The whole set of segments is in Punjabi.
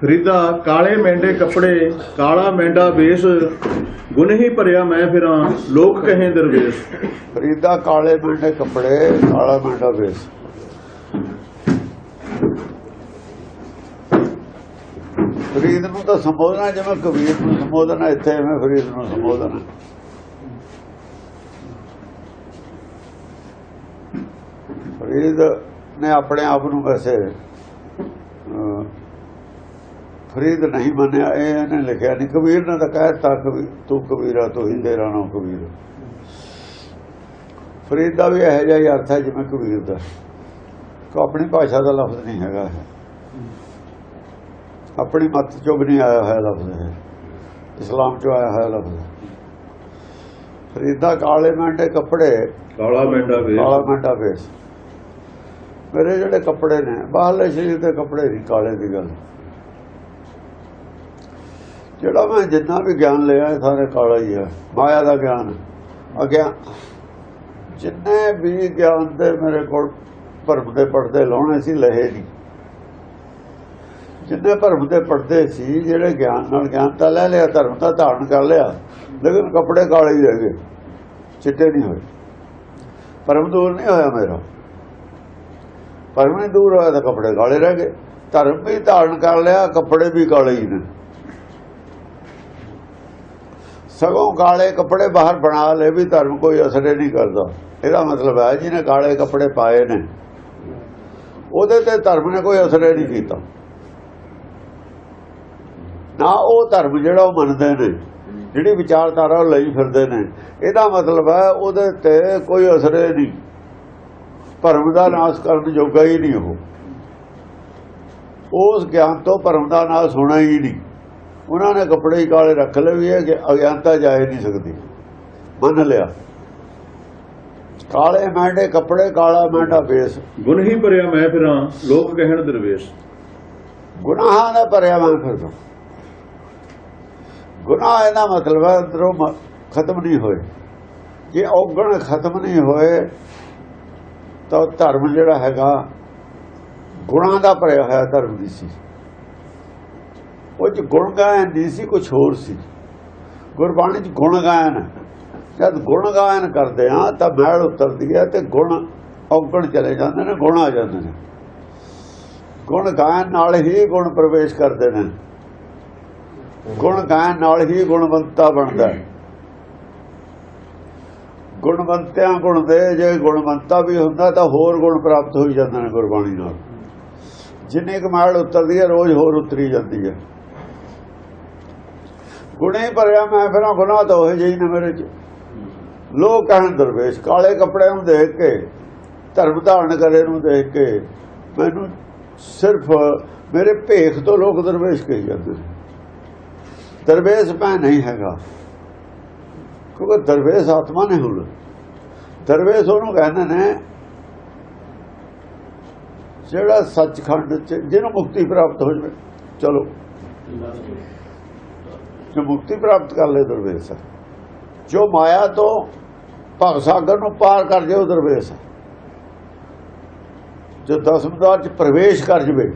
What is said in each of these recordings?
ਫਰੀਦਾ ਕਾਲੇ ਮੈਂਡੇ ਕੱਪੜੇ, ਕਾਲਾ ਮੈਂਡਾ ਵੇਸ ਗੁਨਹੀ ਭਰਿਆ ਮੈਂ ਫਿਰਾਂ, ਲੋਕ ਕਹੇ ਦਰਵੇਸ਼। ਫਰੀਦਾ ਕਾਲੇ ਮਿੰਡੇ ਕੱਪੜੇ, ਕਾਲਾ ਮਿੰਡਾ ਵੇਸ। ਫਰੀਦ ਨੂੰ ਤਾਂ ਸੰਬੋਧਨਾ, ਜਿਵੇਂ ਕਬੀਰ ਨੂੰ ਸੰਬੋਧਨਾ, ਇੱਥੇ ਐਵੇਂ ਫਰੀਦ ਨੂੰ ਸੰਬੋਧਨਾ। ਫਰੀਦ ਨੇ ਆਪਣੇ ਆਪ ਨੂੰ ਵੈਸੇ ਫਰੀਦ ਨਹੀਂ ਮੰਨਿਆ ਇਹ ਇਹਨੇ ਲਿਖਿਆ ਨਹੀਂ। ਕਬੀਰ ਨੇ ਤਾਂ ਕਹਿਤਾ ਕਬੀਰ ਤੂੰ ਕਬੀਰਾ ਤੂੰ ਹੀ ਤੇਰਾ ਨਾਮ ਕਬੀਰ। ਫਰੀਦ ਦਾ ਵੀ ਇਹੋ ਜਿਹਾ ਹੀ ਅਰਥ ਹੈ ਜਿਵੇਂ ਕਬੀਰ ਦਾ। ਕੋ ਆਪਣੀ ਭਾਸ਼ਾ ਦਾ ਲਫ਼ਜ਼ ਨਹੀਂ ਹੈਗਾ। ਆਪਣੀ ਮੱਤ ਚੋਂ ਵੀ ਨਹੀਂ ਆਇਆ ਹੋਇਆ ਲਫ਼ਜ਼ ਹੈ ਇਸਲਾਮ ਚੋਂ ਆਇਆ ਹੋਇਆ ਲਫ਼ਜ਼। ਫਰੀਦਾ ਕਾਲੇ ਮੰਡੇ ਕੱਪੜੇ। ਕਾਲਾ ਮੈਂਡਾ ਕਾਲਾ ਵੇਸ ਮੰਡਾ ਵੇਸ। ਮੇਰੇ ਜਿਹੜੇ ਕੱਪੜੇ ਨੇ ਬਾਹਰਲੇ ਸਰੀਰ ਦੇ ਕੱਪੜੇ ਨਹੀਂ ਕਾਲੇ ਦੀ ਗੱਲ। ਜਿਹੜਾ ਮੈਂ ਜਿੰਨਾ ਵੀ ਗਿਆਨ ਲਿਆ ਇਹ ਸਾਰੇ ਕਾਲਾ ਹੀ ਹੈ। ਮਾਇਆ ਦਾ ਗਿਆਨ। ਅਗਿਆ ਜਿੰਨੇ ਵੀ ਗਿਆਨ ਦੇ ਮੇਰੇ ਕੋਲ ਭਰਮ ਦੇ ਪਰਦੇ ਲਾਉਣੇ ਸੀ, ਲਹੇ ਨਹੀਂ ਜਿੰਨੇ ਭਰਮ ਦੇ ਪਰਦੇ ਸੀ, ਜਿਹੜੇ ਗਿਆਨ ਨਾਲ ਗਿਆਨ ਤਾਂ ਲੈ ਲਿਆ, ਧਰਮ ਤਾਂ ਧਾਰਨ ਕਰ ਲਿਆ, ਲੇਕਿਨ ਕੱਪੜੇ ਕਾਲੇ ਹੀ ਰਹਿ ਗਏ। ਚਿੱਟੇ ਨਹੀਂ ਹੋਏ। ਪਰਮ ਦੂਰ ਨਹੀਂ ਹੋਇਆ ਮੇਰਾ। ਪਰਮ ਨਹੀਂ ਦੂਰ ਹੋਇਆ ਤਾਂ ਕੱਪੜੇ ਕਾਲੇ ਰਹਿ ਗਏ। ਧਰਮ ਵੀ ਧਾਰਨ ਕਰ ਲਿਆ, ਕੱਪੜੇ ਵੀ ਕਾਲੇ ਹੀ ਨੇ। ਸਗੋਂ ਕਾਲੇ ਕੱਪੜੇ ਬਾਹਰ ਬਣਾ ਲਏ ਵੀ ਧਰਮ ਕੋਈ ਅਸਰੇ ਨਹੀਂ ਕਰਦਾ। ਇਹਦਾ ਮਤਲਬ ਹੈ ਜਿਹਨੇ ਕਾਲੇ ਕੱਪੜੇ ਪਾਏ ਨੇ, ਉਹਦੇ ਤੇ ਧਰਮ ਨੇ ਕੋਈ ਅਸਰੇ ਨਹੀਂ ਕੀਤਾ। ਨਾ ਉਹ ਧਰਮ ਜਿਹੜਾ ਉਹ ਮੰਨਦੇ ਨੇ, ਜਿਹੜੀ ਵਿਚਾਰਧਾਰਾ ਉਹ ਲਈ ਫਿਰਦੇ ਨੇ, ਇਹਦਾ ਮਤਲਬ ਹੈ ਉਹਦੇ ਤੇ ਕੋਈ ਅਸਰੇ ਨਹੀਂ। ਭਰਮ ਦਾ ਨਾਸ਼ ਕਰਨ ਜੋਗਾ ਹੀ ਨਹੀਂ ਉਹ। ਉਸ ਗਿਆਨ ਤੋਂ ਭਰਮ ਦਾ ਨਾਸ਼ ਹੋਣਾ ਹੀ ਨਹੀਂ। ਉਹਨਾਂ ਨੇ ਕੱਪੜੇ ਹੀ ਕਾਲੇ ਰੱਖ ਲਏ ਵੀ ਇਹ ਕਿ ਅਗਿਆਨਤਾ ਜਾਏ ਨਹੀਂ ਸਕਦੀ। ਮੰਨ ਲਿਆ। ਕਾਲੇ ਮੈਂਡੇ ਕੱਪੜੇ ਕਾਲਾ ਮੈਂਡਾ ਬੇਸ ਗੁਨਹੀ ਭਰਿਆ ਮੈਂ ਫਿਰਾਂ ਲੋਕ ਕਹਿਣ ਦਰਵੇਸ਼। ਗੁਨਾਹਾਂ ਦਾ ਭਰਿਆ ਮੈਂ ਫਿਰਦਾ ਗੁਨਾਹ ਇਹਦਾ ਮਤਲਬ ਹੈ ਅੰਦਰੋਂ ਖਤਮ ਨਹੀਂ ਹੋਏ। ਜੇ ਔਗਣ ਖਤਮ ਨਹੀਂ ਹੋਏ ਤਾਂ ਧਰਮ ਜਿਹੜਾ ਹੈਗਾ ਗੁਣਾਂ ਦਾ ਭਰਿਆ ਹੋਇਆ ਧਰਮ ਦੀ ਸੀ। ਉਹ ਚ ਗੁਣ ਗਾਇਨ ਨਹੀਂ ਸੀ ਕੁਝ ਹੋਰ ਸੀ। ਗੁਰਬਾਣੀ ਚ ਗੁਣ ਗਾਇਨ ਜਦ ਗੁਣ ਗਾਇਨ ਕਰਦੇ ਆ, ਤਾਂ ਮੈਲ ਉਤਰਦੀ ਹੈ ਤੇ ਗੁਣ ਔਗਣ ਚਲੇ ਜਾਂਦੇ ਨੇ, ਗੁਣ ਆ ਜਾਂਦੇ ਨੇ। ਗੁਣ ਗਾਇਨ ਨਾਲ ਹੀ ਗੁਣ ਪ੍ਰਵੇਸ਼ ਕਰਦੇ ਨੇ। ਗੁਣ ਗਾਇਨ ਨਾਲ ਹੀ ਗੁਣਵੰਤਾ ਬਣਦਾ ਹੈ। ਗੁਣਵੰਤਿਆਂ ਗੁਣ ਦੇ ਜੇ ਗੁਣਵੰਤਾ ਵੀ ਹੁੰਦਾ, ਤਾਂ ਹੋਰ ਗੁਣ ਪ੍ਰਾਪਤ ਹੋਈ ਜਾਂਦੇ ਨੇ ਗੁਰਬਾਣੀ ਨਾਲ। ਜਿੰਨੇ ਕਮਾਲ ਉਤਰਦੀ ਹੈ, ਰੋਜ਼ ਹੋਰ ਉਤਰੀ ਜਾਂਦੀ ਹੈ। ਗੁਣੇ ਭਰਿਆ, ਮੈਂ ਫਿਰ ਗੁਨਾਹ ਤਾਂ ਉਹ ਜਿਹੀ ਨੇ ਮੇਰੇ ਚ। ਲੋਕ ਕਹਿਣ ਦਰਵੇਸ਼, ਕਾਲੇ ਕੱਪੜੇ ਨੂੰ ਦੇਖ ਕੇ, ਧਰਮ ਧਾਰਨ ਕਰੇ ਨੂੰ ਦੇਖ ਕੇ, ਮੈਨੂੰ ਸਿਰਫ ਮੇਰੇ ਭੇਖ ਤੋਂ ਲੋਕ ਦਰਵੇਸ਼ ਕਹੀ ਜਾਂਦੇ ਦਰਵੇਸ਼ ਮੈਂ ਨਹੀਂ ਹੈਗਾ, ਕਿਉਂਕਿ ਦਰਵੇਸ਼ ਆਤਮਾ ਨੇ ਹੁਣ। ਦਰਵੇਸ਼ ਉਹਨੂੰ ਕਹਿੰਦੇ ਨੇ, ਜਿਹੜਾ ਸੱਚਖੰਡ ਚ, ਜਿਹਨੂੰ ਮੁਕਤੀ ਪ੍ਰਾਪਤ ਹੋ ਜਾਵੇ, ਚਲੋ। ਜੋ ਮੁਕਤੀ ਪ੍ਰਾਪਤ ਕਰ ਲੈ ਦਰਵੇਸ਼ ਹੈ ਜੋ ਮਾਇਆ ਤੋਂ ਭਗ ਸਾਗਰ ਨੂੰ ਪਾਰ ਕਰ ਜਾਏ ਦਰਵੇਸ਼ ਜੋ ਦਸਮਦਾਰ ਚ ਪ੍ਰਵੇਸ਼ ਕਰ ਜਵੇ,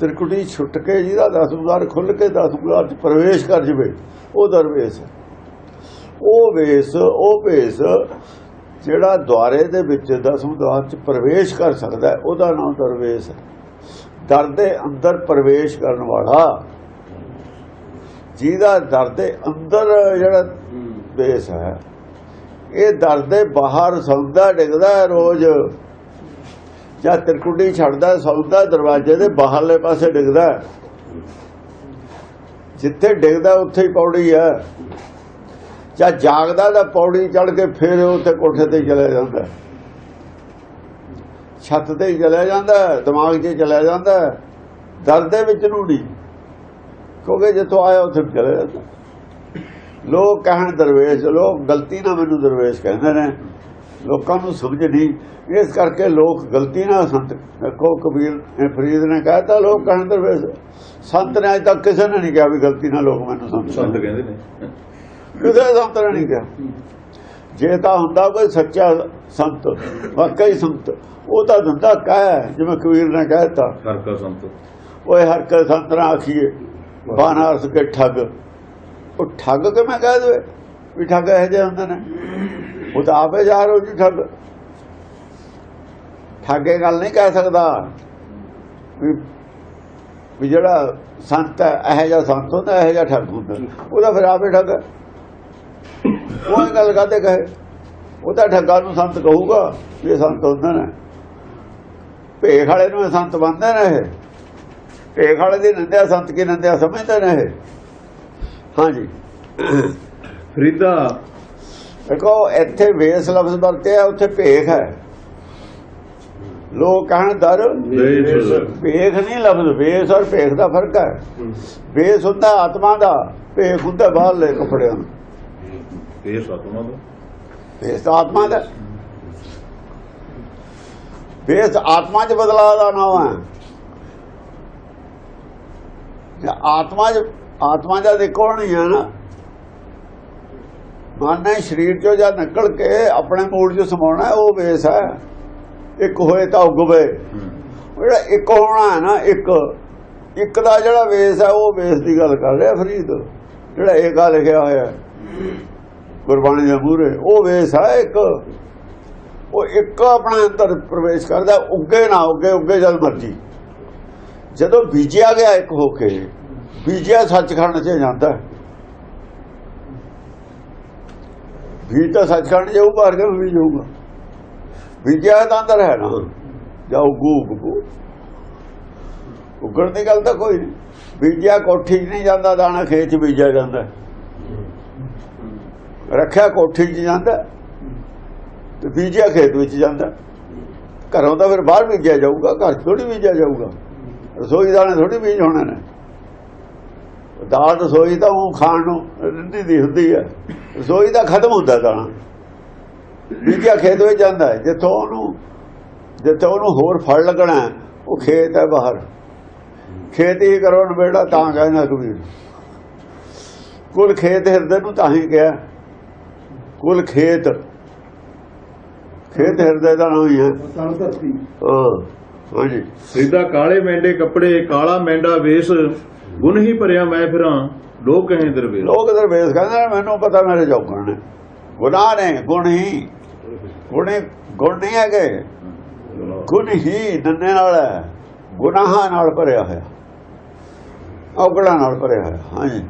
ਤ੍ਰਿਕੁਟੀ ਛੁੱਟ ਕੇ ਜਿਹਦਾ ਦਸਮਦਾਰ ਖੁੱਲ ਕੇ ਦਸਮਦਾਰ ਚ ਪ੍ਰਵੇਸ਼ ਕਰ ਜਵੇ, ਉਹ ਦਰਵੇਸ਼ ਹੈ। ਉਹ ਵੇਸ, ਉਹ ਭੇਸ, ਜਿਹੜਾ ਦੁਆਰੇ ਦੇ ਵਿੱਚ ਦਸਮ ਦਸਮਦਾਰ ਚ ਪ੍ਰਵੇਸ਼ ਕਰ ਸਕਦਾ ਉਹਦਾ ਨਾਮ ਦਰਵੇਸ਼ ਹੈ। ਦਰ ਦੇ ਅੰਦਰ ਪ੍ਰਵੇਸ਼ ਕਰਨ ਵਾਲਾ ਜਿਹਦਾ ਦਰ ਦੇ ਅੰਦਰ ਜਿਹੜਾ ਬੇਸ ਹੈ, ਇਹ ਦਰ ਦੇ ਬਾਹਰ ਸੌਦਾ, ਡਿੱਗਦਾ ਰੋਜ਼। ਜਾਂ ਤਿਰਕੁਟੀ ਛੱਡਦਾ, ਸੌਦਾ, ਦਰਵਾਜ਼ੇ ਦੇ ਬਾਹਰਲੇ ਪਾਸੇ ਡਿੱਗਦਾ ਜਿੱਥੇ ਡਿੱਗਦਾ, ਉੱਥੇ ਹੀ ਪੌੜੀ ਹੈ। ਜਾਂ ਜਾਗਦਾ ਤਾਂ ਪੌੜੀ ਚੜ ਕੇ ਫਿਰ ਉੱਥੇ ਕੋਠੇ ਤੇ ਹੀ ਚਲਾ ਜਾਂਦਾ ਛੱਤ ਤੇ ਹੀ ਚਲਾ ਜਾਂਦਾ ਦਿਮਾਗ 'ਚ ਚਲਾ ਜਾਂਦਾ ਹੈ। ਦਰ ਦੇ ਵਿੱਚ ਨੂੰ ਕਿਉਂਕਿ ਜਿੱਥੋਂ ਆਇਆ ਉੱਥੇ ਚਲੇ ਜਾਂਦਾ। ਲੋਕ ਕਹਿਣ ਦਰਵੇਸ਼ ਲੋਕ ਗਲਤੀ ਨਾਲ ਮੈਨੂੰ ਦਰਵੇਸ਼ ਕਹਿੰਦੇ ਨੇ। ਲੋਕਾਂ ਨੂੰ ਸਮਝ ਨਹੀਂ। ਇਸ ਕਰਕੇ ਲੋਕ ਗਲਤੀ ਨਾਲ ਸੰਤ ਦੇਖੋ ਕਬੀਰ ਫਰੀਦ ਨੇ ਕਹਿਤਾ ਲੋਕ ਕਹਿਣ ਦਰਵੇਸ਼ ਸੰਤ ਨੇ ਅਜੇ ਤੱਕ ਕਿਸੇ ਨੇ ਨਹੀਂ ਕਿਹਾ ਵੀ ਗਲਤੀ ਨਾਲ ਲੋਕ ਮੈਨੂੰ ਸੰਤ ਸੰਤ ਕਹਿੰਦੇ ਨੇ। ਕਿਸੇ ਸੰਤ ਨੇ ਨਹੀਂ ਕਿਹਾ। ਜੇ ਤਾਂ ਹੁੰਦਾ ਕੋਈ ਸੱਚਾ ਸੰਤ ਵਾਕਈ ਸੰਤ ਉਹ ਤਾਂ ਦਿੰਦਾ ਕਹਿ ਜਿਵੇਂ ਕਬੀਰ ਨੇ ਕਹਿਤਾ ਹਰ ਕਾ ਸੰਤ। ਓਏ ਹਰ ਕੇ ਸੰਤਰਾ ਆਖੀਏ। ਬਾਨਾਰਸ ਕੇ ਠੱਗ। ਉਹ ਠੱਗ ਕਿ ਮੈਂ ਕਹਿ ਦਵੇ? ਵੀ ਠੱਗ ਇਹ ਜਿਹੇ ਹੁੰਦੇ ਨੇ। ਉਹ ਤਾਂ ਆਪੇ ਜਾ ਰੋ ਜੀ ਠੱਗ। ਠੱਗੇ ਗੱਲ ਨਹੀਂ ਕਹਿ ਸਕਦਾ ਵੀ ਜਿਹੜਾ ਸੰਤ ਹੈ, ਇਹ ਜਿਹਾ ਸੰਤ ਹੁੰਦਾ, ਇਹ ਜਿਹਾ ਠੱਗ ਹੁੰਦਾ। ਉਹਦਾ ਫਿਰ ਆਪੇ ਠੱਗ ਹੈ। ਗੱਲ ਕਾਤੇ ਕਹੇ, ਉਹ ਤਾਂ ਠੱਗਾ ਨੂੰ ਸੰਤ ਕਹੂਗਾ, ਵੀ ਇਹ ਸੰਤ ਹੁੰਦੇ ਨੇ। ਭੇਖ ਵਾਲੇ ਨੂੰ ਸੰਤ ਬੰਦੇ ਨੇ ਇਹ। ਭੇਖ ਵਾਲੇ ਦੀ ਨੰਦਿਆ ਸੰਤ ਕੀ ਨੰਦਿਆ ਸਮਝਦੇ ਨੇ ਇਹ। ਹਾਂਜੀ। ਫਰੀਦਾ ਦੇਖੋ ਇੱਥੇ ਵੇਸ ਲਫ਼ਜ਼ ਵਰਤਿਆ ਉੱਥੇ ਭੇਖ ਹੈ। ਲੋਕ ਕਹਿਣ ਦਰ ਵੇਸ। ਭੇਖ ਨਹੀਂ ਲਫ਼ਜ਼ ਵੇਸ ਔਰ ਭੇਖ ਦਾ ਫ਼ਰਕ ਹੈ। ਵੇਸ ਹੁੰਦਾ ਆਤਮਾ ਦਾ ਭੇਖ ਹੁੰਦਾ ਬਾਹਰਲੇ ਕੱਪੜਿਆਂ ਦਾ। ਵੇਸ ਆਤਮਾ ਦਾ। ਵੇਸ ਆਤਮਾ ਦਾ। ਵੇਸ ਆਤਮਾ 'ਚ ਬਦਲਾਅ ਦਾ ਨਾਮ ਹੈ। ਆਤਮਾ 'ਚ, ਆਤਮਾ ਦਾ ਦੇਖੋ ਨਹੀਂ ਹੈ ਨਾ? ਮਨ ਨੇ ਸਰੀਰ 'ਚੋਂ ਜਦ ਨਿਕਲ ਕੇ ਆਪਣੇ ਮੂਲ 'ਚ ਸਮਾਉਣਾ, ਉਹ ਵੇਸ ਹੈ। ਇੱਕ ਹੋਏ ਤਾਂ ਉਗਵੇ। ਉਹ ਜਿਹੜਾ ਇੱਕ ਹੋਣਾ ਹੈ ਨਾ, ਇੱਕ। ਇੱਕ ਦਾ ਜਿਹੜਾ ਵੇਸ ਹੈ, ਉਹ ਵੇਸ ਦੀ ਗੱਲ ਕਰ ਰਿਹਾ ਫਰੀਦ। ਜਿਹੜਾ ਇਹ ਗੱਲ ਲਿਖਿਆ ਹੋਇਆ ਗੁਰਬਾਣੀ ਦੇ ਮੂਹਰੇ, ਉਹ ਵੇਸ ਹੈ ਇੱਕ। ਉਹ ਇੱਕ ਆਪਣਾ ਅੰਦਰ ਪ੍ਰਵੇਸ਼ ਕਰਦਾ, ਉੱਗੇ ਨਾ ਉੱਗੇ ਉੱਗੇ ਜਦ ਮਰਜ਼ੀ। ਜਦੋਂ ਬੀਜਿਆ ਗਿਆ ਇੱਕ ਹੋ ਕੇ, ਬੀਜਿਆ ਸੱਚਖੰਡ 'ਚ ਜਾਂਦਾ। ਬੀਜ ਤਾਂ ਸੱਚਖੰਡ ਜਾਊ ਬਾਹਰ ਕੇ ਵੀ ਜਾਊਗਾ। ਬੀਜਿਆ ਤਾਂ ਅੰਦਰ ਹੈ ਨਾ, ਜਾਊ ਗੂਗ ਉੱਗਣ ਦੀ ਗੱਲ ਤਾਂ ਕੋਈ ਨਹੀਂ। ਬੀਜਿਆ ਕੋਠੀ 'ਚ ਨਹੀਂ ਜਾਂਦਾ, ਦਾਣਾ ਖੇਤ 'ਚ ਬੀਜਿਆ ਜਾਂਦਾ। ਰੱਖਿਆ ਕੋਠੀ 'ਚ ਜਾਂਦਾ, ਤੇ ਬੀਜਿਆ ਖੇਤ ਵਿੱਚ ਜਾਂਦਾ। ਘਰੋਂ ਤਾਂ ਫਿਰ ਬਾਹਰ ਬੀਜਿਆ ਜਾਊਗਾ, ਘਰ 'ਚ ਥੋੜੀ ਬੀਜਿਆ ਜਾਊਗਾ। ਰਸੋਈ ਦਾਣੇ ਥੋੜੀ ਬੀਜ ਹੋਣੇ ਨੇ। ਦਾਲ ਰਸੋਈ ਤਾਂ ਉਹ ਖਾਣ ਨੂੰ ਰਿੰਦੀ ਦੀ ਹੁੰਦੀ ਹੈ। ਰਸੋਈ ਦਾ ਖਤਮ ਹੁੰਦਾ ਦਾਣਾ ਬੀਜਿਆ ਖੇਤ ਵਿੱਚ ਜਾਂਦਾ ਹੈ। ਜਿੱਥੋਂ ਉਹਨੂੰ ਜਿੱਥੇ ਉਹਨੂੰ ਹੋਰ ਫਲ ਲੱਗਣਾ ਉਹ ਖੇਤ ਹੈ ਬਾਹਰ। ਖੇਤ ਹੀ ਕਰੋ ਨਵੇੜਾ ਤਾਂ ਕਹਿੰਦਾ ਕਬੀਰ। ਕੁਲ ਖੇਤ ਹਿਰਦੇ ਨੂੰ ਤਾਂ ਹੀ ਕਿਹਾ। ਕੁਲ ਖੇਤ। ਖੇਤ ਹਿਰਦੇ ਦਾ ਨਾਮ ਹੀ ਹੈ। ਹਾਂ। ਹਾਂਜੀ। ਫਰੀਦਾ ਕਾਲੇ ਮੈਂਡੇ ਕੱਪੜੇ ਕਾਲਾ ਮੈਂਡਾ ਵੇਸ ਗੁਣ ਹੀ ਭਰਿਆ ਮੈਂ ਫਿਰਾਂ ਲੋਕ ਕਹੇ ਦਰਵੇਸ਼ ਲੋਕ ਦਰਵੇਸ਼ ਕਹਿੰਦੇ ਮੈਨੂੰ ਪਤਾ ਮੇਰੇ ਜੋਗਣ ਨੇ। ਗੁਨਾਹ ਨੇ ਗੁਣ ਹੀ। ਗੁਣੇ ਗੁਣ ਨਹੀਂ ਹੈਗੇ। ਗੁਣ ਹੀ ਨੰਨੇ ਨਾਲ ਹੈ। ਗੁਨਾਹਾਂ ਨਾਲ ਭਰਿਆ ਹੋਇਆ। ਔਗਣਾ ਨਾਲ ਭਰਿਆ ਹੋਇਆ। ਹਾਂਜੀ।